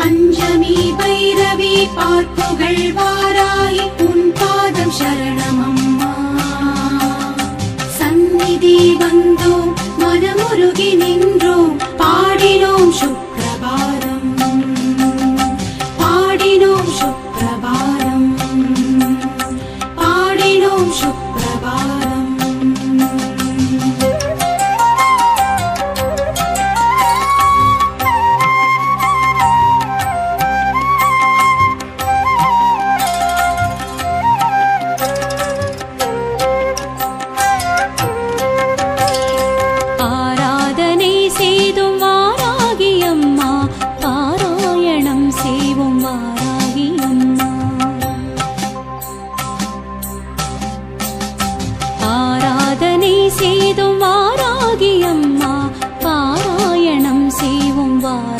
பஞ்சமி பைரவி பார்ப்புகள் வாராய் உன் பாதம் சரணமம்மா. சந்நிதி வந்தோம் மனமுருகி நின்று var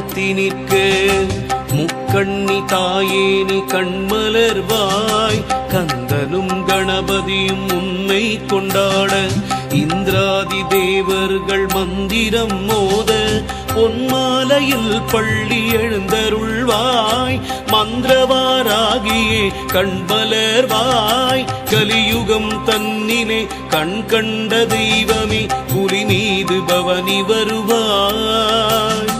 வாழ்த்தி நிற்க. முக்கண்ணி தாயே நீ கண்மலர்வாய் கந்தனும் கணபதியும் உன்னை கொண்டாட. இந்திராதி தேவர்கள் மந்திரம் மோத. பொன்மாலையில் பள்ளி எழுந்தருள்வாய். மந்திரவாராகியே கண்பலர்வாய் கலியுகம் தன்னிலே கண் கண்ட தெய்வமே புலி மீது பவனி வருவாய்.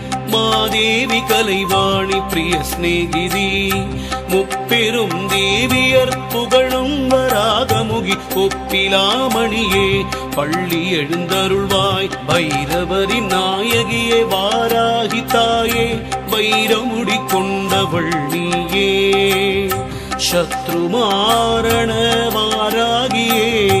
மாதேவி கலைவாணி பிரிய சிநேகிதி. முப்பெரும் தேவியர் புகழும் வராகமுகி ஒப்பிலாமணியே. பள்ளி எழுந்தருள்வாய் பைரவரி நாயகியே வாராகி தாயே. வைரமுடி கொண்டவள் நீயே. சத்ருமாரண வாராகியே.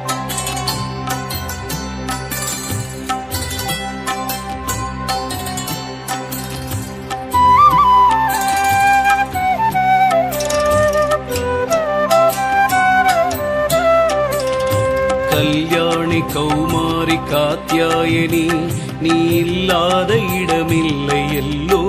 கல்யாணி கௌமாரி காத்தியாயனி நீ இல்லாத இடமில்லை எல்லோ